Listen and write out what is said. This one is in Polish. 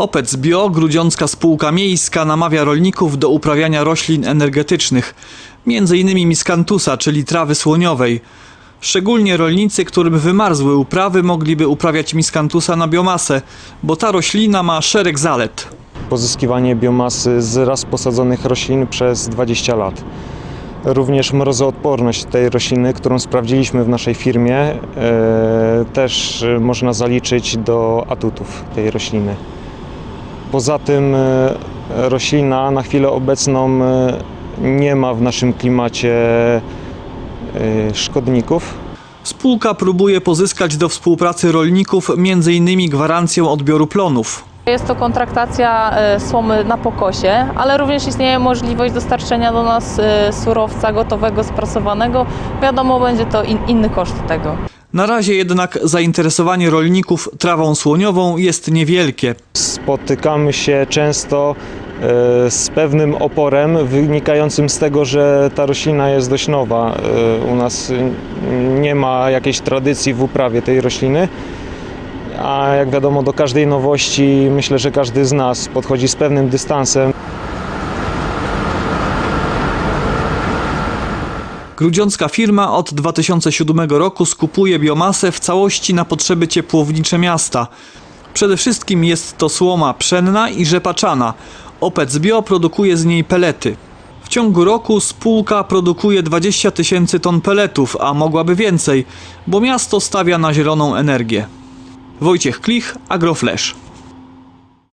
Opec Bio, Grudziącka Spółka Miejska, namawia rolników do uprawiania roślin energetycznych, m.in. miskantusa, czyli trawy słoniowej. Szczególnie rolnicy, którym wymarzły uprawy, mogliby uprawiać miskantusa na biomasę, bo ta roślina ma szereg zalet. pozyskiwanie biomasy z raz posadzonych roślin przez 20 lat. Również mrozoodporność tej rośliny, którą sprawdziliśmy w naszej firmie, e, też e, można zaliczyć do atutów tej rośliny. Poza tym e, roślina na chwilę obecną e, nie ma w naszym klimacie e, szkodników, Spółka próbuje pozyskać do współpracy rolników m.in. gwarancję odbioru plonów. Jest to kontraktacja słomy na pokosie, ale również istnieje możliwość dostarczenia do nas surowca gotowego, sprasowanego. Wiadomo, będzie to in, inny koszt tego. Na razie jednak zainteresowanie rolników trawą słoniową jest niewielkie. spotykamy się często e, z pewnym oporem wynikającym z tego, że ta roślina jest dość nowa. E, U nas nie ma jakiejś tradycji w uprawie tej rośliny. A jak wiadomo, do każdej nowości myślę, że każdy z nas podchodzi z pewnym dystansem. Grudziącka firma od 2007 roku skupuje biomasę w całości na potrzeby ciepłownicze miasta. Przede wszystkim jest to słoma pszenna i rzepaczana. Opec Bio produkuje z niej pelety. W ciągu roku spółka produkuje 20 tysięcy ton peletów, a mogłaby więcej, bo miasto stawia na zieloną energię. Wojciech Klich, Agroflash.